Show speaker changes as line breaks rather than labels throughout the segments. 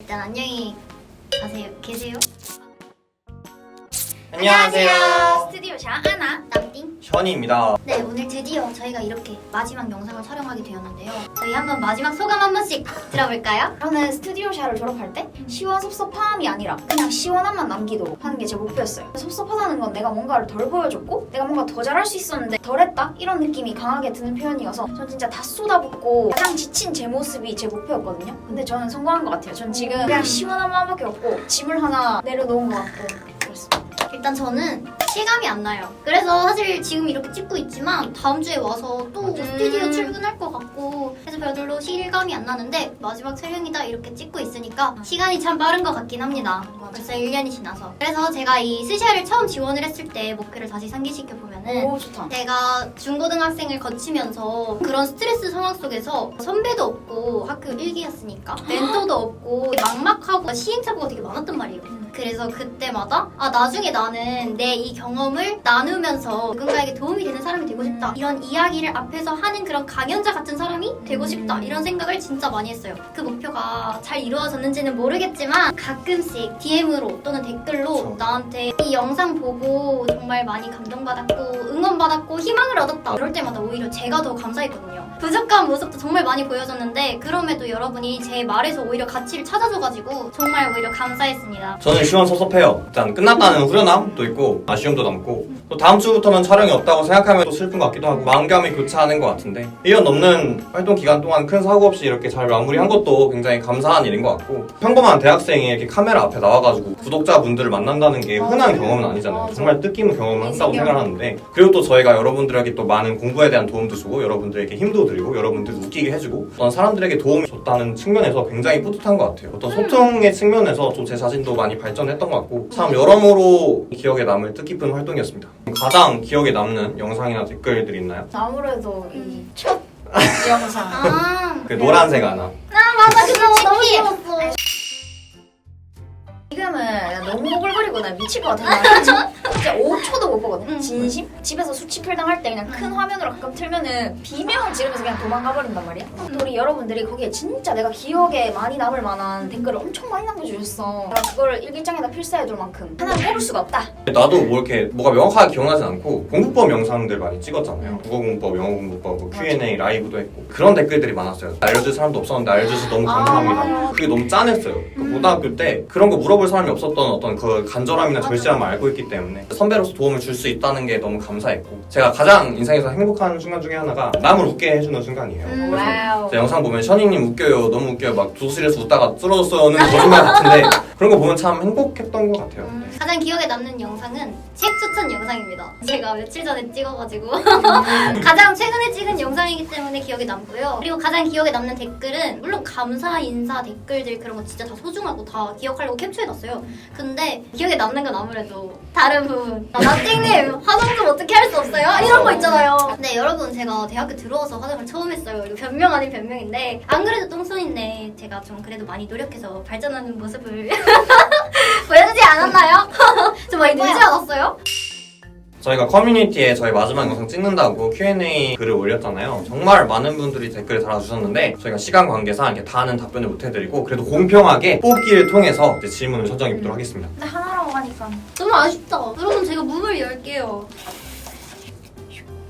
일단 안녕히 가세요. 계세요.
안녕하세요.
스튜디오 샤 하나 남띵.
션이입니다.
네 오늘 드디어 저희가 이렇게 마지막 영상을 촬영하게 되었는데요. 저희 한번 마지막 소감 한 번씩 들어볼까요?
저는 스튜디오 샤를 졸업할 때 시원 섭섭함이 아니라 그냥 시원함만 남기도록 하는 게 제 목표였어요. 섭섭하다는 건 내가 뭔가를 덜 보여줬고 내가 뭔가 더 잘할 수 있었는데 덜했다 이런 느낌이 강하게 드는 표현이어서 전 진짜 다 쏟아붓고 가장 지친 제 모습이 제 목표였거든요. 근데 저는 성공한 것 같아요. 전 지금 그냥 시원한 마음밖에 없고 짐을 하나 내려놓은 것 같고.
일단 저는 실감이 안 나요. 그래서 사실 지금 이렇게 찍고 있지만 다음 주에 와서 또
음.
스튜디오 출근할 것 같고 그래서 별로 실감이 안 나는데 마지막 촬영이다 이렇게 찍고 있으니까 시간이 참 빠른 것 같긴 합니다. 벌써 1년이 지나서. 그래서 제가 이 스샤를 처음 지원을 했을 때 목표를 다시 상기시켜 보면은
오 좋다.
내가 중고등학생을 거치면서 그런 스트레스 상황 속에서 선배도 없고 학교 1기였으니까 멘토도 없고 막막하고 시행착오가 되게 많았단 말이에요. 그래서 그때마다 아 나중에 나는 내 이 경험을 나누면서 누군가에게 도움이 되는 사람이 되고 싶다. 이런 이야기를 앞에서 하는 그런 강연자 같은 사람이 되고 싶다. 이런 생각을 진짜 많이 했어요. 그 목표가 잘 이루어졌는지는 모르겠지만 가끔씩 DM으로 또는 댓글로. 나한테 이 영상 보고 정말 많이 감동받았고 응원받았고 희망을 얻었다. 이럴 때마다 오히려 제가 더 감사했거든요. 부족한 모습도 정말 많이 보여줬는데 그럼에도 여러분이 제 말에서 오히려 가치를 찾아줘가지고 정말 오히려 감사했습니다.
저는 시원섭섭해요. 일단 끝났다는 후련함도 있고 아쉬움도 남고 또 다음 주부터는 촬영이 없다고 생각하면 또 슬픈 것 같기도 하고 마음감이 교차하는 것 같은데 1년 넘는 활동 기간 동안 큰 사고 없이 이렇게 잘 마무리한 것도 굉장히 감사한 일인 것 같고 평범한 대학생이 이렇게 카메라 앞에 나와가지고 구독자분들을 만난다는 게 흔한 경험은 아니잖아요. 정말 뜻깊은 경험을 한다고
인생
생각을 하는데 그리고 또 저희가 여러분들에게 또 많은 공부에 대한 도움도 주고 여러분들에게 힘도 드리고 여러분들 웃기게 해주고 어떤 사람들에게 도움을 줬다는 측면에서 굉장히 뿌듯한 것 같아요. 어떤 소통의 측면에서 좀 제 자신도 많이 발전했던 것 같고 참 여러모로 기억에 남을 뜻깊은 활동이었습니다. 가장 기억에 남는 영상이나 댓글들이 있나요?
아무래도 이 첫 영상
아,
그 노란색 하나.
아 맞아 그거 너무 귀여웠어.
지금은 너무 나 미칠 것 같아. 진짜 5초도 못 보거든.
응.
진심? 집에서 수치 필당 할 때 그냥 큰 화면으로 가끔 틀면은 비명을 지르면서 그냥 도망가 버린단 말이야. 또 우리 여러분들이 거기에 진짜 내가 기억에 많이 남을 만한 댓글을 엄청 많이 남겨주셨어. 내가 그거를 일기장에다 필사해둘 만큼 하나 뽑을 수가 없다.
나도 뭐 이렇게 뭐가 명확하게 기억나진 않고 공부법 영상들 많이 찍었잖아요. 국어 공부법, 영어 공부법, 뭐 Q&A 라이브도 했고 그런 댓글들이 많았어요. 알려줄 사람도 없었는데 알려줘서 너무 감사합니다.
아.
그게 너무 짠했어요. 그
음.
고등학교 때 그런 거 물어볼 사람이 없었던 어떤 그 간절함이나 절실함을 알고 있기 때문에 선배로서 도움을 줄 수 있다는 게 너무 감사했고 제가 가장 인생에서 행복한 순간 중에 하나가 남을 웃게 해주는 순간이에요.
음.
와우.
제 영상 보면 셔닝님 웃겨요 너무 웃겨요 막 도실에서 웃다가 쓰러졌어요는 거짓말 같은데 그런 거 보면 참 행복했던 것 같아요
음, 가장 기억에 남는 영상은 책 추천 영상입니다. 제가 며칠 전에 찍어가지고 가장 최근에 찍은 영상이기 때문에 기억에 남고요. 그리고 가장 기억에 남는 댓글은 물론 감사 인사 댓글들 그런 거 진짜 다 소중 하고 다 기억하려고 캡처해놨어요. 근데 기억에 남는 건 아무래도 다른 부분. 아, 나띵님 화장 좀 어떻게 할 수 없어요? 이런 거 있잖아요. 근데 여러분 제가 대학교 들어와서 화장을 처음 했어요. 이거 변명 아닌 변명인데 안 그래도 똥손인데 제가 좀 그래도 많이 노력해서 발전하는 모습을
저희가 커뮤니티에 저희 마지막 영상 찍는다고 Q&A 글을 올렸잖아요 정말 많은 분들이 댓글을 달아주셨는데 저희가 시간 관계상 이렇게 다는 답변을 못 해드리고 그래도 공평하게 뽑기를 통해서 이제 질문을 선정해 보도록 하겠습니다
근데 하나라고 하니까
너무 아쉽다. 여러분 제가 문을 열게요.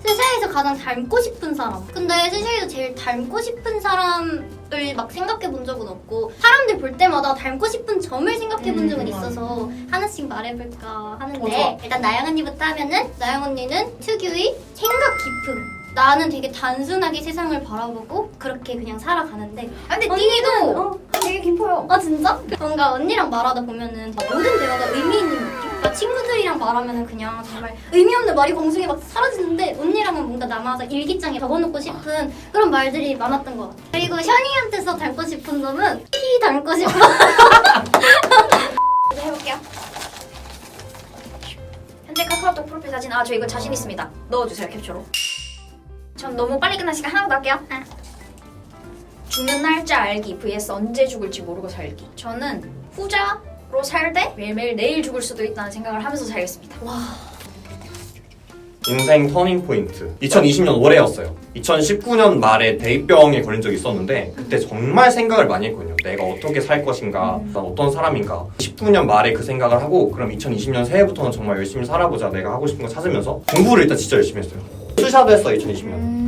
세상에서 가장 닮고 싶은 사람. 근데 세상에서 제일 닮고 싶은 사람을 막 생각해 본 적은 없고 사람들 볼 때마다 닮고 싶은 점을 생각해 본
음,
적은
맞아.
있어서 하나씩 말해볼까 하는데
어, 좋아.
일단 나영 언니부터 하면은 나영 언니는 특유의 생각 깊음. 나는 되게 단순하게 세상을 바라보고 그렇게 그냥 살아가는데
아, 근데
언니도 어,
되게 깊어요.
아 진짜? 뭔가 언니랑 말하다 보면은 모든 대화가 의미 있는 느낌? 그러니까 친구들이랑 말하면은 그냥 정말 의미 없는 말이 공중에 막 사라지는데 언니랑은 뭔가 남아서 일기장에 적어놓고 싶은 그런 말들이 많았던 것 같아 그리고 샤니한테서 닮고 싶은 점은 키 닮고 싶어
해볼게요. 현재 카카오톡 프로필 사진 아 저 이거 자신 있습니다. 넣어주세요 캡처로. 전 너무 빨리 끝나시니까 하나 더 할게요.
아.
죽는 날짜 알기 vs 언제 죽을지 모르고 살기. 저는 후자로 살때 매일매일 내일 죽을 수도 있다는 생각을 하면서 살겠습니다.
인생 터닝 포인트. 2020년 올해였어요. 2019년 말에 대입병에 걸린 적이 있었는데 그때 정말 생각을 많이 했거든요. 내가 어떻게 살 것인가 난 어떤 사람인가. 19년 말에 그 생각을 하고 그럼 2020년 새해부터는 정말 열심히 살아보자 내가 하고 싶은 거 찾으면서 공부를 일단 진짜 열심히 했어요. 투샷도 했어 2020년 그죠?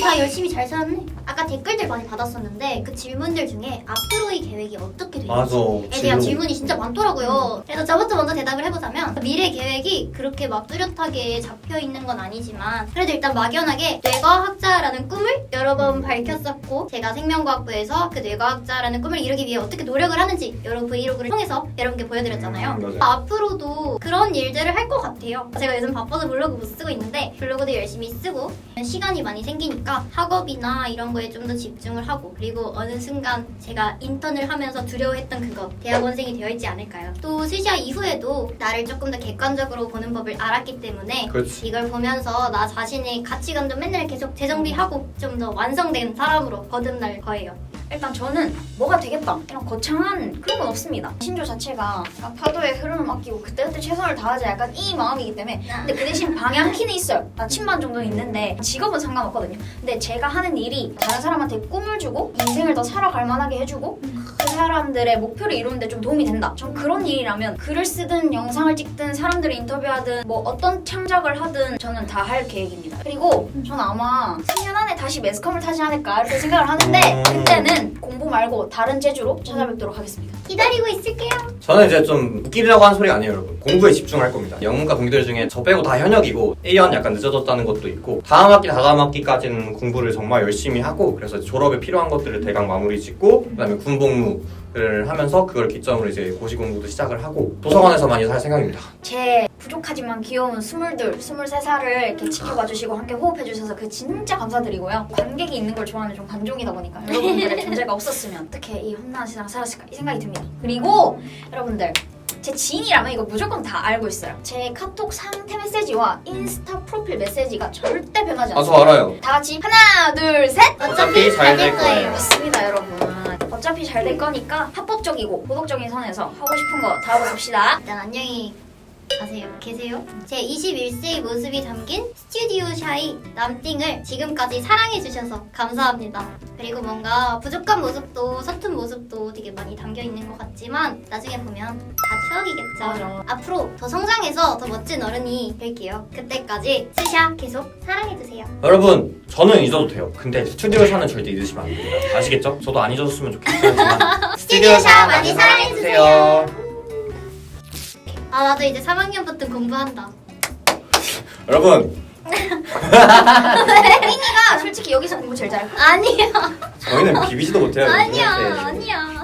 우리 다 열심히 잘 살았네. 아까 댓글들 많이 받았었는데 그 질문들 중에 앞으로의 계획이 어떻게 되는지
맞아
에 대한
진로.
질문이 진짜 많더라고요. 그래서 저부터 먼저 대답을 해보자면 미래 계획이 그렇게 막 뚜렷하게 잡혀 있는 건 아니지만 그래도 일단 막연하게 뇌과학자라는 꿈을 여러 번 밝혔었고 제가 생명과학부에서 그 뇌과학자라는 꿈을 이루기 위해 어떻게 노력을 하는지 여러 브이로그를 통해서 여러분께 보여드렸잖아요.
음, 맞아요.
앞으로도 그런 일들을 할 것 같아요. 제가 요즘 바빠서 블로그 못 쓰고 있는데 블로그도 열심히 쓰고 시간이 많이 생기니까 학업이나 이런 거에 좀 더 집중을 하고 그리고 어느 순간 제가 인턴을 하면서 두려워했던 그거 대학원생이 되어 있지 않을까요? 또 스시아 이후에도 나를 조금 더 객관적으로 보는 법을 알았기 때문에
그렇지
이걸 보면서 나 자신의 가치관도 맨날 계속 재정비하고 좀 더 완성된 사람으로 거듭날 거예요.
일단 저는 뭐가 되겠다. 이런 거창한 그런 건 없습니다. 신조 자체가 약간 파도의 흐름을 맡기고 그때그때 최선을 다하자 약간 이 마음이기 때문에. 근데 그 대신 방향키는 있어요. 나침반 정도는 있는데 직업은 상관없거든요. 근데 제가 하는 일이 다른 사람한테 꿈을 주고 인생을 더 살아갈 만하게 해주고 그 사람들의 목표를 이루는데 좀 도움이 된다. 전 그런 일이라면 글을 쓰든 영상을 찍든 사람들을 인터뷰하든 뭐 어떤 창작을 하든 저는 다 할 계획입니다. 그리고 저는 아마 3년 안에 다시 매스컴을 타지 않을까 이렇게 생각을 하는데
음.
그때는 공부 말고 다른 재주로 찾아뵙도록 하겠습니다.
기다리고 있을게요.
저는 이제 좀 웃기려고 하는 소리가 아니에요 여러분 공부에 집중할 겁니다 영문과 동기들 중에 저 빼고 다 현역이고 1년 약간 늦어졌다는 것도 있고 다음 학기 다다음 학기까지는 공부를 정말 열심히 하고 그래서 졸업에 필요한 것들을 대강 마무리 짓고 그다음에 군복무 를 하면서 그걸 기점으로 이제 고시 공부도 시작을 하고 도서관에서 많이 살 생각입니다
제 부족하지만 귀여운 스물둘, 스물세 살을 이렇게 지켜봐 주시고 함께 호흡해 주셔서 그 진짜 감사드리고요. 관객이 있는 걸 좋아하는 좀 관종이다 보니까 여러분들의 존재가 없었으면 어떻게 이 험난한 세상 살았을까 이 생각이 듭니다. 그리고 여러분들 제 지인이라면 이거 무조건 다 알고 있어요. 제 카톡 상태 메시지와 인스타 프로필 메시지가 절대 변하지
아저
않아요.
알아요
다 같이 하나, 둘, 셋!
어차피 잘될 거예요.
맞습니다, 여러분. 어차피 잘 될 거니까 합법적이고 도덕적인 선에서 하고 싶은 거 다 하고 봅시다.
일단 안녕히 가세요. 계세요. 제 21세의 모습이 담긴 스튜디오 샤이 남띵을 지금까지 사랑해주셔서 감사합니다. 그리고 뭔가 부족한 모습도 서툰 모습도 되게 많이 담겨 있는 것 같지만 나중에 보면 다 추억이겠죠.
맞아.
앞으로 더 성장해서 더 멋진 어른이 될게요. 그때까지 스샤 계속 사랑해주세요.
여러분 저는 잊어도 돼요 근데 스튜디오 샤는 절대 잊으시면 안 됩니다 아시겠죠? 저도 안 잊어줬으면 좋겠지만
스튜디오 샤 많이 사랑해주세요. 아 나도 이제 3학년부터 공부한다.
여러분
혜인이가 솔직히 여기서 공부 제일 잘해.
아니야
저희는 비비지도 못해요
아니야. 아니야.